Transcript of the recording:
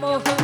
মোহন